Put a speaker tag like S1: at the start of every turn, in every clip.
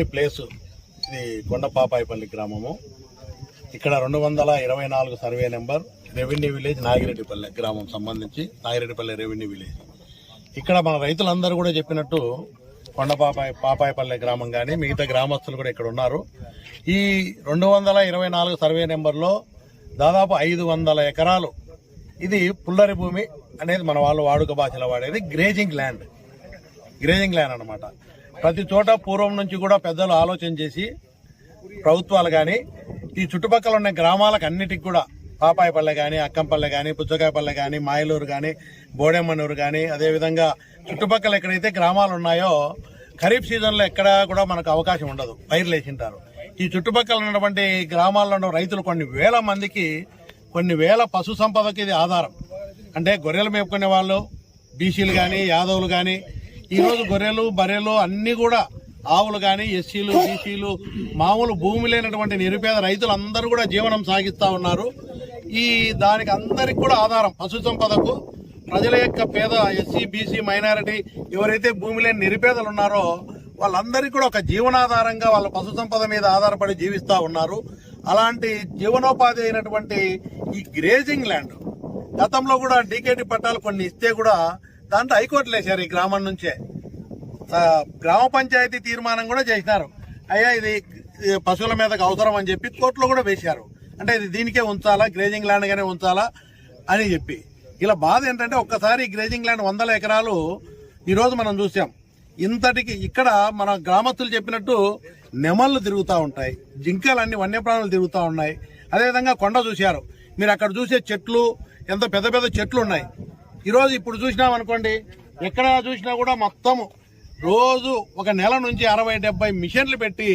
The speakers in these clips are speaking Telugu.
S1: ప్లేస్. ఇది కొండపాపాయపల్లి గ్రామము. ఇక్కడ రెండు వందల ఇరవై నాలుగు survey number revenue village Nagireddipalle గ్రామం సంబంధించి నాగిరెడ్డిపల్లె రెవెన్యూ విలేజ్. ఇక్కడ మన రైతులందరూ కూడా చెప్పినట్టు కొండపాపాయ పాపాయపల్లె గ్రామం కానీ మిగతా గ్రామస్తులు కూడా ఇక్కడ ఉన్నారు. ఈ రెండు వందల ఇరవై నాలుగు సర్వే నెంబర్లో దాదాపు ఐదు వందల ఎకరాలు. ఇది పుల్లరి భూమి అనేది మన వాళ్ళు వాడుక భాషలో వాడేది గ్రేజింగ్ ల్యాండ్ గ్రేజింగ్ ల్యాండ్ అన్నమాట. ప్రతి చోట పూర్వం నుంచి కూడా పెద్దలు ఆలోచన చేసి ప్రభుత్వాలు కానీ ఈ చుట్టుపక్కల ఉన్న గ్రామాలకు అన్నిటికి కూడా పాపాయపల్లె కానీ అక్కంపల్లె కానీ పుచ్చకాయపల్లె కానీ మాయలూరు కానీ బోడెమ్మనూరు కానీ అదేవిధంగా చుట్టుపక్కల ఎక్కడైతే గ్రామాలు ఉన్నాయో ఖరీఫ్ సీజన్లో ఎక్కడా కూడా మనకు అవకాశం ఉండదు. పైర్లు వేసింటారు ఈ చుట్టుపక్కల ఉన్నటువంటి గ్రామాల్లో ఉన్న రైతులు కొన్ని వేల మందికి కొన్ని వేల పశు సంపదకి ఇది ఆధారం. అంటే గొర్రెలు మేపుకునే వాళ్ళు బీసీలు కానీ యాదవులు కానీ ఈరోజు గొర్రెలు బర్రెలు అన్నీ కూడా ఆవులు కానీ ఎస్సీలు బీసీలు మామూలు భూమి లేనటువంటి నిరుపేద రైతులు అందరూ కూడా జీవనం సాగిస్తూ ఉన్నారు. ఈ దానికి అందరికి కూడా ఆధారం పశు సంపదకు. ప్రజల యొక్క పేద ఎస్సీ బీసీ మైనారిటీ ఎవరైతే భూమి లేని నిరుపేదలు ఉన్నారో వాళ్ళందరికీ కూడా ఒక జీవనాధారంగా వాళ్ళ పశు సంపద మీద ఆధారపడి జీవిస్తూ ఉన్నారు. అలాంటి జీవనోపాధి అయినటువంటి ఈ గ్రేజింగ్ ల్యాండ్ గతంలో కూడా డీకేటీ పట్టాలు కొన్ని ఇస్తే కూడా దాంతో హైకోర్టులు వేశారు ఈ గ్రామం నుంచే. గ్రామ పంచాయతీ తీర్మానం కూడా చేసినారు. అయ్యా ఇది పశువుల మీదకి అవసరం అని చెప్పి కోర్టులో కూడా వేశారు. అంటే ఇది దీనికే ఉంచాలా? గ్రేజింగ్ ల్యాండ్ గానే ఉంచాలా? అని చెప్పి. ఇలా బాధ ఏంటంటే ఒక్కసారి గ్రేజింగ్ ల్యాండ్ వందల ఎకరాలు ఈరోజు మనం చూసాం. ఇంతటికి ఇక్కడ మన గ్రామస్తులు చెప్పినట్టు నెమళ్ళు తిరుగుతూ ఉంటాయి. జింకలన్నీ వన్యప్రాణులు తిరుగుతూ ఉన్నాయి. అదేవిధంగా కొండ చూశారు. మీరు అక్కడ చూసే చెట్లు ఎంత పెద్ద పెద్ద చెట్లు ఉన్నాయి. ఈరోజు ఇప్పుడు చూసినాం అనుకోండి ఎక్కడ చూసినా కూడా మొత్తం రోజు ఒక నెల నుంచి అరవై డెబ్బై మిషన్లు పెట్టి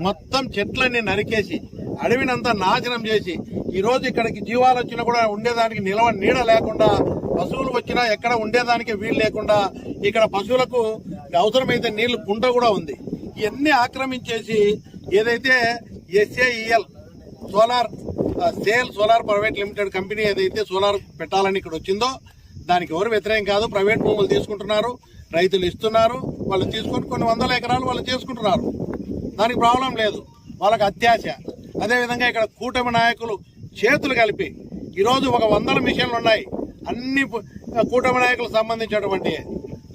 S1: మొత్తం చెట్లన్నీ నరికేసి అడవినంతా నాశనం చేసి ఈరోజు ఇక్కడికి జీవాలు వచ్చినా కూడా ఉండేదానికి నిలవ నీడ లేకుండా పశువులు వచ్చినా ఎక్కడ ఉండేదానికి వీలు లేకుండా ఇక్కడ పశువులకు అవసరమైతే నీళ్ళు కుంట కూడా ఉంది. ఇవన్నీ ఆక్రమించేసి ఏదైతే SAEL solar sale solar private limited company ఏదైతే సోలార్ పెట్టాలని ఇక్కడ వచ్చిందో దానికి ఎవరు వ్యతిరేకం కాదు. ప్రైవేట్ భూములు తీసుకుంటున్నారు. రైతులు ఇస్తున్నారు. వాళ్ళు తీసుకొని కొన్ని వందల ఎకరాలు వాళ్ళు చేసుకుంటున్నారు. దానికి ప్రాబ్లం లేదు. వాళ్ళకి అత్యాశ. అదేవిధంగా ఇక్కడ కూటమి నాయకులు చేతులు కలిపి ఈరోజు ఒక వందల మిషన్లు ఉన్నాయి. అన్ని కూటమి నాయకులకు సంబంధించినటువంటి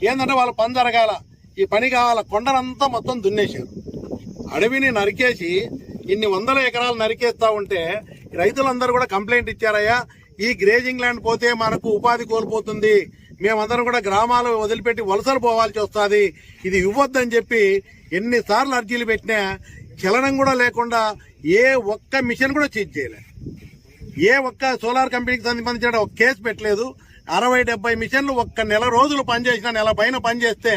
S1: ఏంటంటే వాళ్ళు పని జరగాల. ఈ పని కావాల. కొండలంతా మొత్తం దున్నేశారు. అడవిని నరికేసి ఇన్ని వందల ఎకరాలు నరికేస్తా ఉంటే రైతులందరూ కూడా కంప్లైంట్ ఇచ్చారయ్యా. ఈ గ్రేజింగ్ ల్యాండ్ పోతే మనకు ఉపాధి కోల్పోతుంది. మేమందరం కూడా గ్రామాలు వదిలిపెట్టి వలసలు పోవాల్సి వస్తుంది. ఇది ఇవ్వద్దని చెప్పి ఎన్నిసార్లు అర్జీలు పెట్టినా చలనం కూడా లేకుండా ఏ ఒక్క మిషన్ కూడా చీజ్ చేయలేదు ఏ ఒక్క సోలార్ కంపెనీకి సంబంధించిన ఒక కేసు పెట్టలేదు. అరవై డెబ్బై మిషన్లు ఒక్క నెల రోజులు పనిచేసిన నెల పైన పనిచేస్తే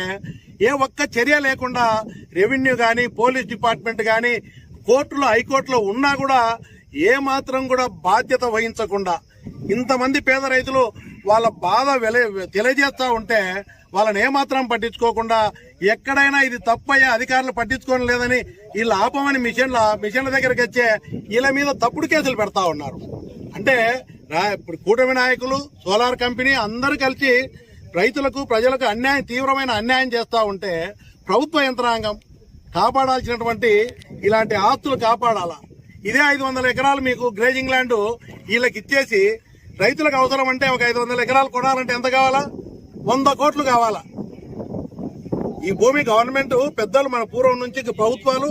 S1: ఏ ఒక్క చర్య లేకుండా రెవెన్యూ కానీ పోలీస్ డిపార్ట్మెంట్ కానీ కోర్టులో హైకోర్టులో ఉన్నా కూడా ఏ మాత్రం కూడా బాధ్యత వహించకుండా ఇంతమంది పేద రైతులు వాళ్ళ బాధ వెల తెలియజేస్తూ ఉంటే వాళ్ళని ఏమాత్రం పట్టించుకోకుండా ఎక్కడైనా ఇది తప్పయ్యా అధికారులు పట్టించుకోవడం లేదని వీళ్ళు ఆపమని మిషన్ల మిషన్ల దగ్గరికి వచ్చే వీళ్ళ మీద తప్పుడు కేసులు పెడతా ఉన్నారు. అంటే ఇప్పుడు కూటమి నాయకులు సోలార్ కంపెనీ అందరూ కలిసి రైతులకు ప్రజలకు అన్యాయం తీవ్రమైన అన్యాయం చేస్తూ ఉంటే ప్రభుత్వ యంత్రాంగం కాపాడాల్సినటువంటి ఇలాంటి ఆస్తులు కాపాడాలా? ఇదే ఐదు వందల ఎకరాలు మీకు గ్రేజింగ్ ల్యాండ్ వీళ్ళకి ఇచ్చేసి రైతులకు అవసరం అంటే ఒక ఐదు వందల ఎకరాలు కొనాలంటే ఎంత కావాలా? వంద కోట్లు కావాలా? ఈ భూమి గవర్నమెంట్ పెద్దలు మన పూర్వం నుంచి ప్రభుత్వాలు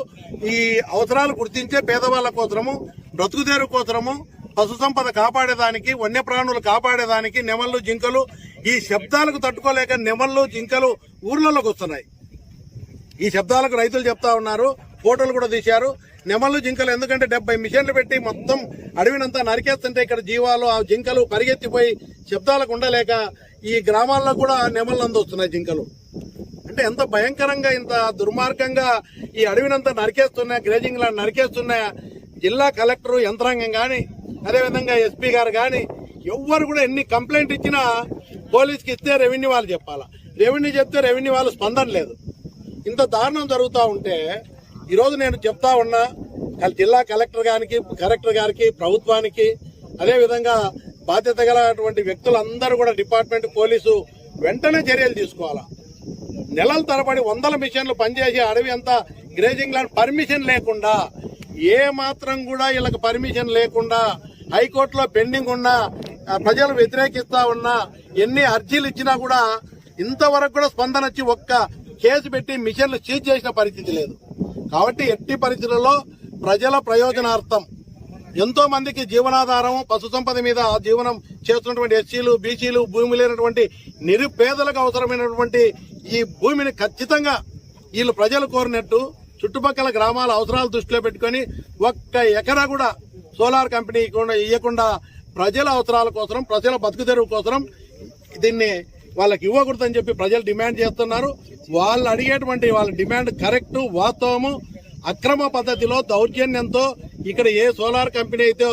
S1: ఈ అవసరాలు గుర్తించే పేదవాళ్ళ కోసరము బ్రతుకుదేరు కోసరము పశు సంపద కాపాడేదానికి వన్యప్రాణులు కాపాడేదానికి నెమళ్ళు జింకలు ఈ శబ్దాలకు తట్టుకోలేక నెమళ్ళు జింకలు ఊర్లలోకి వస్తున్నాయి. ఈ శబ్దాలకు రైతులు చెప్తా ఉన్నారు ఫోటోలు కూడా తీశారు. నెమళ్ళు జింకలు ఎందుకంటే డెబ్బై మిషన్లు పెట్టి మొత్తం అడవినంతా నరికేస్తుంటే ఇక్కడ జీవాలు ఆ జింకలు పరిగెత్తిపోయి శబ్దాలకు ఉండలేక ఈ గ్రామాల్లో కూడా నెమళ్ళు అందొస్తున్నాయి జింకలు. అంటే ఎంత భయంకరంగా ఇంత దుర్మార్గంగా ఈ అడవినంతా నరికేస్తున్నా గ్రేజింగ్ లాంటి నరికేస్తున్నా జిల్లా కలెక్టర్ యంత్రాంగం కానీ అదేవిధంగా ఎస్పీ గారు కానీ ఎవ్వరు కూడా ఎన్ని కంప్లైంట్ ఇచ్చినా పోలీస్కి ఇస్తే రెవెన్యూ వాళ్ళు చెప్పాలా. రెవెన్యూ చెప్తే రెవెన్యూ వాళ్ళు స్పందన లేదు. ఇంత దారుణం జరుగుతూ ఉంటే ఈరోజు నేను చెప్తా ఉన్నా జిల్లా కలెక్టర్ గారికి కలెక్టర్ గారికి ప్రభుత్వానికి అదేవిధంగా బాధ్యత గలటువంటి వ్యక్తులందరూ కూడా డిపార్ట్మెంట్ పోలీసు వెంటనే చర్యలు తీసుకోవాలా? నెలల తరబడి వందల మిషన్లు పనిచేసి అడవి అంతా గ్రేజింగ్ ల్యాండ్ పర్మిషన్ లేకుండా ఏ మాత్రం కూడా వీళ్ళకి పర్మిషన్ లేకుండా హైకోర్టులో పెండింగ్ ఉన్నా ప్రజలు వ్యతిరేకిస్తా ఉన్నా ఎన్ని అర్జీలు ఇచ్చినా కూడా ఇంతవరకు కూడా స్పందన వచ్చి ఒక్క కేసు పెట్టి మిషన్లు సీజ్ చేసిన పరిస్థితి లేదు. కాబట్టి ఎట్టి పరిస్థితుల్లో ప్రజల ప్రయోజనార్థం ఎంతో మందికి జీవనాధారం పశు సంపద మీద జీవనం చేస్తున్నటువంటి ఎస్సీలు బీసీలు భూమి లేనటువంటి నిరుపేదలకు అవసరమైనటువంటి ఈ భూమిని ఖచ్చితంగా వీళ్ళు ప్రజలు కోరినట్టు చుట్టుపక్కల గ్రామాల అవసరాలు దృష్టిలో పెట్టుకొని ఒక్క ఎకరా కూడా సోలార్ కంపెనీ కూడా ఇవ్వకుండా ప్రజల అవసరాల కోసం ప్రజల బతుకు తెరువు కోసం దీన్ని వాళ్ళకి ఇవ్వకూడదని చెప్పి ప్రజలు డిమాండ్ చేస్తున్నారు. వాళ్ళు అడిగేటువంటి వాళ్ళ డిమాండ్ కరెక్ట్ వాస్తవము అక్రమ పద్ధతిలో దౌర్జన్యంతో ఇక్కడ ఏ సోలార్ కంపెనీ అయితే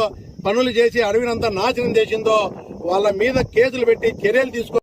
S1: పనులు చేసి అడవినంతా నాశనం చేసిందో వాళ్ళ మీద కేసులు పెట్టి చర్యలు తీసుకో